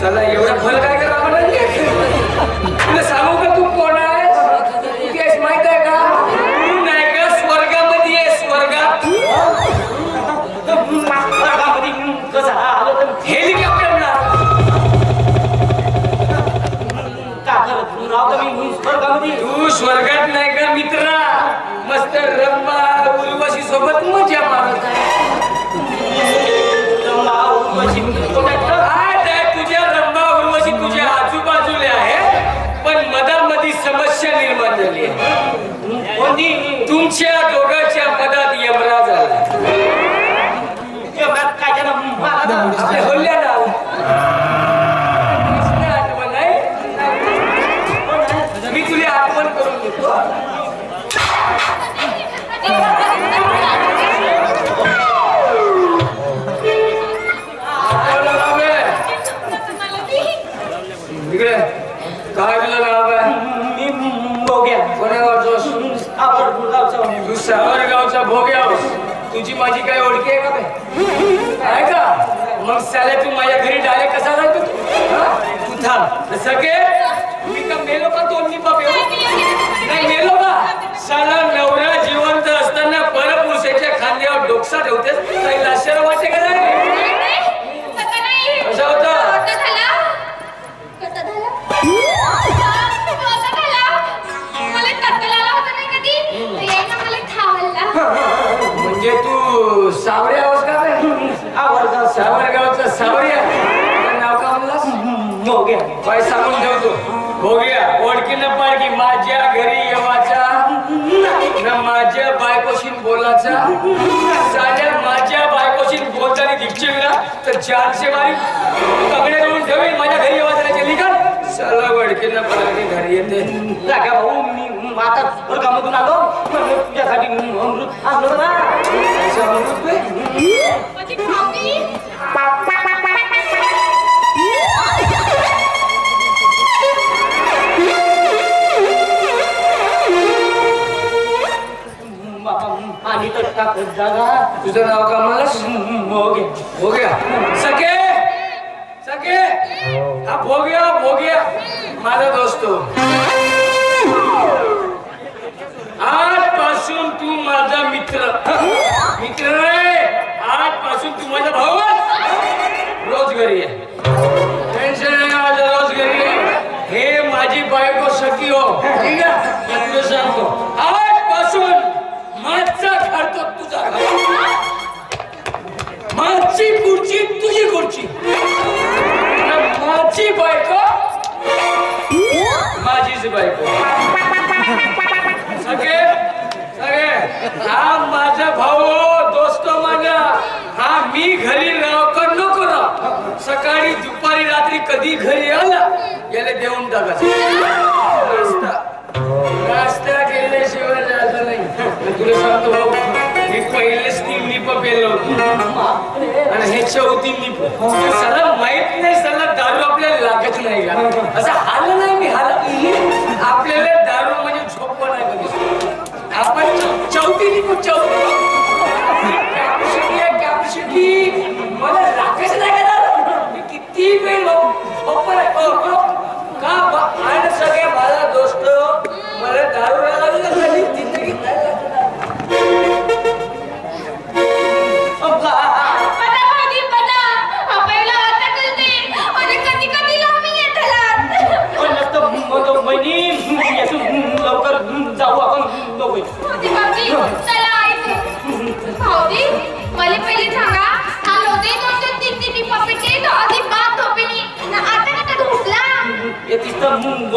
चला एवढा फल काय करा तुला सांगू का तू कोण आहेस? तू माहीत आहे का? तू नाही का स्वर्गामध्ये आहे स्वर्गात? स्वर्गामध्ये कसं आलो तर हेलिकॉप्टरला का मी? स्वर्गामध्ये तू स्वर्गात नाही का मित्रा? मस्त रंबा उर्वशी सोबत मजा मारत आहे. उर्वशी, आपल्या होल्ल्याला आला कृष्ण आठवण आहे? कोण आहे? मी तुला आठवण करून देतो? इकडे. काय तुला नाव आहे? मी गावचा गावचा भोग्या. होस तुझी माझी काय ओळखी आहे का बे आहे का? मग साले तू माझ्या घरी डायरेक्ट कसा जातो तू? तू थांब. सगळे? मी का मेलो का दोन बाप नाही मेलो का? साला नवरा जिवंत असताना परपुरुषाच्या खांद्यावर डोकसा ठेवतेस काही सांगून ठेवतो. भोग्या ओळखी न पाडकी माझ्या घरी येवाचा. न माझ्या बायकोशी बोलाचा. साल्या माझ्या बायकोशी बोलताना दिसशील ना तर चारशे बारी तगडे करून ठेवीन माझ्या घरी येवाचा लिखा साला ओळखी न पाडकी घरी येते. भाऊ मी आता स्वर्गामधून आलो? म्हणून तुझ्यासाठी अमृत आणलं ना. बाबा तुझं नाव का मला बोग्या भोग्या सके सके हा भोग्या भोग्या माझा दोस्त आजपासून तू माझा मित्र. माझीच बायको सगळे सगळे हा माझा भाऊ दोस्त माझा. हा मी घरी राव का नको राव. सकाळी दुपारी रात्री कधी घरी आला याला देऊन नाश्ता नाश्ता केल्याशिवाय नाही. तुला सांगतो भाऊ मी पहिलेच तीन निप पेलो आणि हे चौथी निप सला माहीत नाही सला दारू आपल्याला लागत नाही का? असं हाल नाही मी हाल. आपल्याला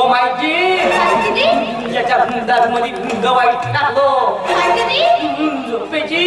हो माहिती मध्ये गवाई टाकलो. झोपेची.